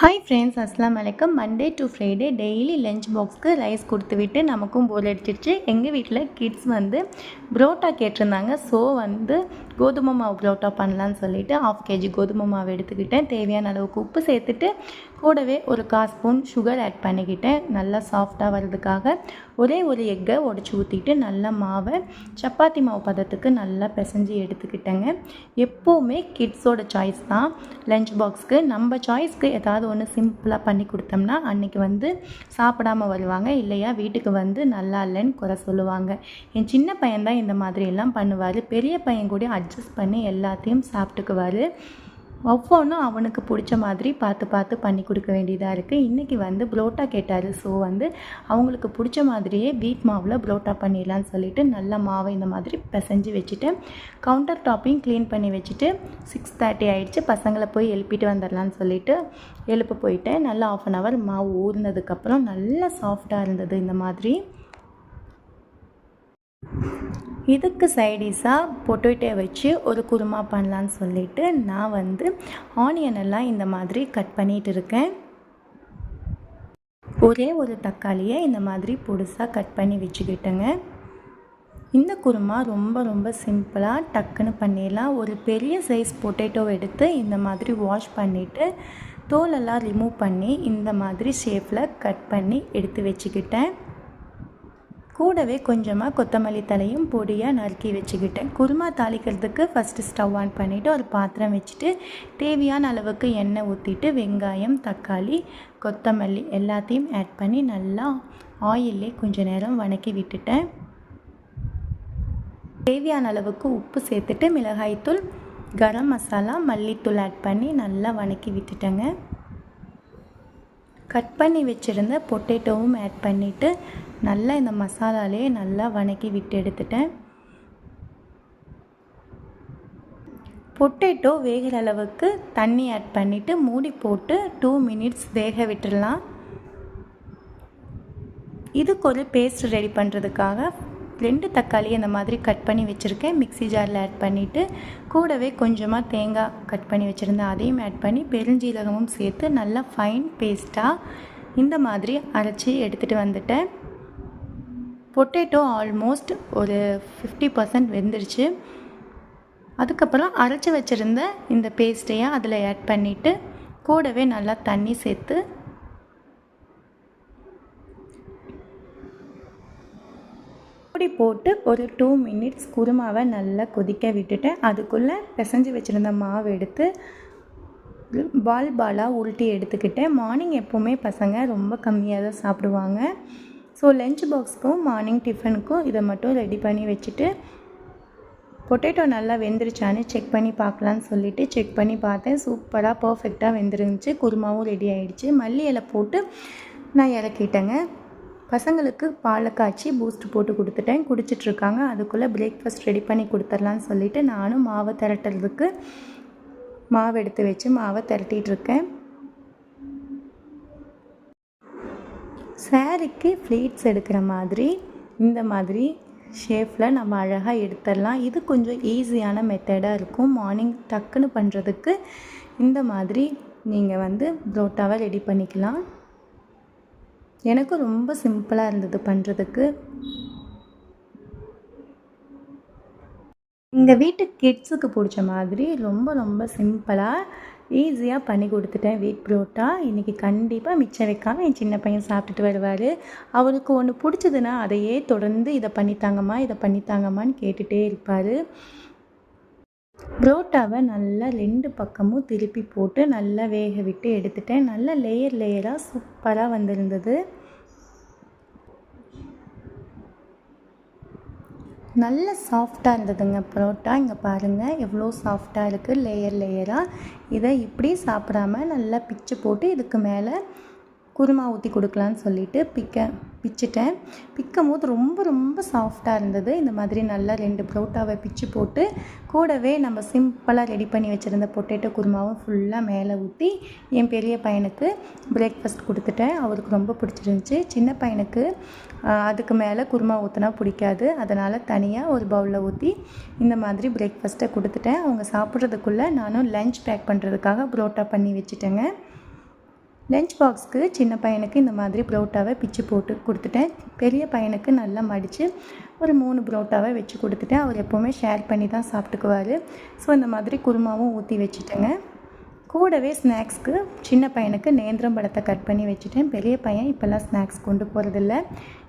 Hi friends அஸ்லாம் வலைக்கம் Monday to Friday daily lunch பாக்ஸ்க்கு rice கொடுத்து விட்டு நமக்கும் போர் அடிச்சிருச்சு எங்கள் வீட்டில் கிட்ஸ் வந்து புரோட்டா கேட்டிருந்தாங்க. ஸோ வந்து கோதுமை மாவு புரோட்டா பண்ணலான்னு சொல்லிட்டு ஆஃப் கேஜி கோதுமை மாவு எடுத்துக்கிட்டேன். தேவையான அளவுக்கு உப்பு சேர்த்துட்டு கூடவே ஒரு கால் ஸ்பூன் சுகர் ஆட் பண்ணிக்கிட்டேன். நல்லா சாஃப்டாக வர்றதுக்காக ஒரே ஒரு எக்கை உடச்சி ஊற்றிட்டு நல்லா மாவை சப்பாத்தி மாவு பதத்துக்கு நல்லா பிசைஞ்சு எடுத்துக்கிட்டேங்க. எப்போவுமே கிட்ஸோட சாய்ஸ் தான். லஞ்ச் பாக்ஸ்க்கு நம்ம சாய்ஸ்க்கு ஏதாவது ஒன்று சிம்பிளாக பண்ணி கொடுத்தோம்னா அன்றைக்கி வந்து சாப்பிடாம வருவாங்க இல்லையா? வீட்டுக்கு வந்து நல்லா இல்லைன்னு குறை சொல்லுவாங்க. என் சின்ன பையன் தான் இந்த மாதிரி எல்லாம் பண்ணுவார். பெரிய பையன் கூட அட்ஜஸ்ட் பண்ணி எல்லாத்தையும் சாப்பிட்டுக்குவார். ஒவ்வொன்றும் அவனுக்கு பிடிச்ச மாதிரி பார்த்து பார்த்து பண்ணி கொடுக்க வேண்டியதாக இருக்குது இன்றைக்கி வந்து புரோட்டா கேட்டார். ஸோ வந்து அவங்களுக்கு பிடிச்ச மாதிரியே வீட் மாவில் புரோட்டா பண்ணிடலான்னு சொல்லிட்டு நல்ல மாவை இந்த மாதிரி பிசைஞ்சு வச்சுட்டு கவுண்டர் டாப்பையும் க்ளீன் பண்ணி வச்சுட்டு சிக்ஸ் தேர்ட்டி ஆகிடுச்சு பசங்களை போய் எழுப்பிட்டு வந்துடலான்னு சொல்லிட்டு எழுப்ப போயிட்டேன். நல்லா ஆஃப் அன் ஹவர் மாவு ஊறினதுக்கப்புறம் நல்லா சாஃப்டாக இருந்தது இந்த மாதிரி. இதுக்கு சைடிஸாக பொட்டேட்டோ வச்சு ஒரு குருமா பண்ணலான்னு சொல்லிட்டு நான் வந்து ஆனியன் எல்லாம் இந்த மாதிரி கட் பண்ணிகிட்டு இருக்கேன். ஒரே ஒரு தக்காளியை இந்த மாதிரி பொடுசாக கட் பண்ணி வச்சுக்கிட்டேங்க. இந்த குருமா ரொம்ப ரொம்ப சிம்பிளாக டக்குன்னு பண்ணிடலாம். ஒரு பெரிய சைஸ் பொட்டேட்டோ எடுத்து இந்த மாதிரி வாஷ் பண்ணிவிட்டு தோலெல்லாம் ரிமூவ் பண்ணி இந்த மாதிரி ஷேப்பில் கட் பண்ணி எடுத்து வச்சுக்கிட்டேன். கூடவே கொஞ்சமாக கொத்தமல்லி தலையும் பொடியாக நறுக்கி வச்சுக்கிட்டேன். குருமா தாளிக்கிறதுக்கு ஃபஸ்ட்டு ஸ்டவ் ஆன் பண்ணிவிட்டு ஒரு பாத்திரம் வச்சுட்டு தேவையான அளவுக்கு எண்ணெய் ஊற்றிட்டு வெங்காயம் தக்காளி கொத்தமல்லி எல்லாத்தையும் ஆட் பண்ணி நல்லா ஆயிலே கொஞ்ச நேரம் வணக்கி விட்டுட்டேன். தேவையான அளவுக்கு உப்பு சேர்த்துட்டு மிளகாய்த்தூள் கரம் மசாலா மல்லித்தூள் ஆட் பண்ணி நல்லா வணக்கி விட்டுட்டேங்க. கட் பண்ணி வச்சுருந்த பொட்டேட்டோவும் ஆட் பண்ணிவிட்டு நல்லா இந்த மசாலாலே நல்லா வணக்கி விட்டு எடுத்துட்டேன். பொட்டேட்டோ வேகிற அளவுக்கு தண்ணி ஆட் பண்ணிவிட்டு மூடி போட்டு டூ மினிட்ஸ் வேக விட்டுடலாம் இதுக்கு ஒரு பேஸ்ட் ரெடி பண்ணுறதுக்காக ரெண்டு தக்காளி அந்த மாதிரி கட் பண்ணி வச்சுருக்கேன். மிக்சி ஜாரில் ஆட் பண்ணிவிட்டு கூடவே கொஞ்சமாக தேங்காய் கட் பண்ணி வச்சுருந்தேன். அதையும் ஆட் பண்ணி பெருஞ்சீரகமும் சேர்த்து நல்லா ஃபைன் பேஸ்ட்டாக இந்த மாதிரி அரைச்சி எடுத்துகிட்டு வந்துட்டேன். பொட்டேட்டோ ஆல்மோஸ்ட் ஒரு ஃபிஃப்டி பர்சன்ட் வெந்துருச்சு. அதுக்கப்புறம் அரைச்சி வச்சுருந்த இந்த பேஸ்ட்டையும் அதில் ஆட் பண்ணிவிட்டு கூடவே நல்லா தண்ணி சேர்த்து மூடி போட்டு ஒரு டூ மினிட்ஸ் குருமாவை நல்லா கொதிக்க விட்டுட்டேன் அதுக்குள்ளே பிசைஞ்சு வச்சுருந்த மாவு எடுத்து பால் பாலாக உருட்டி எடுத்துக்கிட்டேன் மார்னிங் எப்போவுமே பசங்க ரொம்ப கம்மியாக தான் சாப்பிடுவாங்க. ஸோ லஞ்ச் பாக்ஸ்க்கும் மார்னிங் டிஃபனுக்கும் இதை மட்டும் ரெடி பண்ணி வச்சுட்டு பொட்டேட்டோ நல்லா வெந்துருச்சான்னு செக் பண்ணி பார்க்கலான்னு சொல்லிவிட்டு செக் பண்ணி பார்த்தேன். சூப்பராக பர்ஃபெக்டாக வெந்துருந்துச்சு. குருமாவும் ரெடி ஆகிடுச்சு மல்லி இலை போட்டு நான் இறக்கிட்டேங்க. பசங்களுக்கு பாலை காய்ச்சி பூஸ்ட் போட்டு கொடுத்துட்டேன். குடிச்சிட்ருக்காங்க. அதுக்குள்ளே பிரேக்ஃபாஸ்ட் ரெடி பண்ணி கொடுத்துர்லான்னு சொல்லிவிட்டு நானும் மாவை திரட்டுறதுக்கு மாவு எடுத்து வச்சு மாவை திரட்டிகிட்ருக்கேன். சேரீக்கு ஃப்ளீட்ஸ் எடுக்கிற மாதிரி இந்த மாதிரி ஷேப்பில் நம்ம அழகாக எடுத்துடலாம். இது கொஞ்சம் ஈஸியான மெத்தடாக இருக்கும். மார்னிங் டக்குன்னு பண்ணுறதுக்கு இந்த மாதிரி நீங்கள் வந்து புரோட்டாவை ரெடி பண்ணிக்கலாம். எனக்கும் ரொம்ப சிம்பிளாக இருந்தது பண்ணுறதுக்கு எங்கள் வீட்டு கிட்ஸுக்கு பிடிச்ச மாதிரி ரொம்ப ரொம்ப சிம்பிளாக ஈஸியாக பண்ணி கொடுத்துட்டேன் வீட் புரோட்டா. இன்றைக்கி கண்டிப்பாக மிச்சம் வைக்காமல் என் சின்ன பையன் சாப்பிட்டுட்டு வருவார். அவருக்கு ஒன்று பிடிச்சதுன்னா அதையே தொடர்ந்து இதை பண்ணித்தாங்கம்மா இதை பண்ணித்தாங்கம்மான்னு கேட்டுகிட்டே இருப்பார். புரோட்டாவை நல்லா ரெண்டு பக்கமும் திருப்பி போட்டு நல்லா வேக விட்டு எடுத்துட்டேன். நல்லா லேயர் லேயராக சூப்பராக வந்திருந்தது. நல்ல சாஃப்டாக இருந்ததுங்க. பரோட்டா இங்கே பாருங்கள் எவ்வளோ சாஃப்டாக இருக்குது லேயர் லேயராக இதை இப்படி சாப்பிடாம நல்லா பிச்சு போட்டு இதுக்கு மேலே குருமா ஊற்றி கொடுக்கலான்னு சொல்லிட்டு பிக்க பிச்சிட்டேன். பிக்கும் போது ரொம்ப ரொம்ப சாஃப்டாக இருந்தது. இந்த மாதிரி நல்லா ரெண்டு புரோட்டாவை பிச்சு போட்டு கூடவே நம்ம சிம்பிளாக ரெடி பண்ணி வச்சுருந்த பொட்டேட்டோ குருமாவும் ஃபுல்லாக மேலே ஊற்றி என் பெரிய பையனுக்கு பிரேக்ஃபாஸ்ட் கொடுத்துட்டேன். அவருக்கு ரொம்ப பிடிச்சிருந்துச்சி. சின்ன பையனுக்கு அதுக்கு மேலே குருமா ஊற்றினா பிடிக்காது. அதனால் தனியாக ஒரு பவுலில் ஊற்றி இந்த மாதிரி பிரேக்ஃபாஸ்ட்டை கொடுத்துட்டேன். அவங்க சாப்பிட்றதுக்குள்ளே நானும் லஞ்ச் பேக் பண்ணுறதுக்காக புரோட்டா பண்ணி வச்சுட்டேங்க. லஞ்ச் பாக்ஸ்க்கு சின்ன பையனுக்கு இந்த மாதிரி புரோட்டாவை பிச்சு போட்டு கொடுத்துட்டேன். பெரிய பையனுக்கு நல்லா மடித்து ஒரு மூணு புரோட்டாவை வச்சு கொடுத்துட்டேன். அவர் எப்போவுமே ஷேர் பண்ணி தான் சாப்பிட்டுக்குவார். ஸோ இந்த மாதிரி குருமாவும் ஊற்றி வச்சுட்டேங்க. கூடவே ஸ்நாக்ஸ்க்கு சின்ன பையனுக்கு நேந்திரம் பழத்தை கட் பண்ணி வச்சுட்டேன். பெரிய பையன் இப்போல்லாம் ஸ்நாக்ஸ் கொண்டு போகிறதில்ல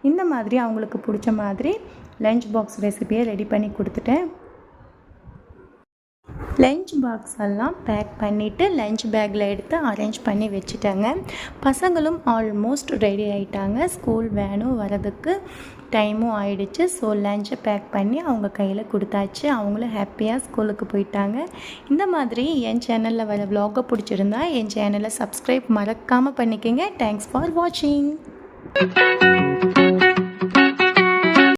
இந்த மாதிரி அவங்களுக்கு பிடிச்ச மாதிரி லஞ்ச் பாக்ஸ் ரெசிபியை ரெடி பண்ணி கொடுத்துட்டேன். லஞ்ச் பாக்ஸ் எல்லாம் பேக் பண்ணிவிட்டு லஞ்ச் பேக்கில் எடுத்து அரேஞ்ச் பண்ணி வச்சுட்டேங்க. பசங்களும் ஆல்மோஸ்ட் ரெடி ஆகிட்டாங்க ஸ்கூல் வேனும் வரதுக்கு டைமும் ஆயிடுச்சு. ஸோ லஞ்சை பேக் பண்ணி அவங்க கையில் கொடுத்தாச்சு. அவங்களும் ஹாப்பியாக ஸ்கூலுக்கு போயிட்டாங்க. இந்த மாதிரி என் சேனலில் வர விலாகை பிடிச்சிருந்தா என் சேனலை சப்ஸ்கிரைப் மறக்காமல் பண்ணிக்கோங்க. தேங்க்ஸ் ஃபார் வாட்சிங்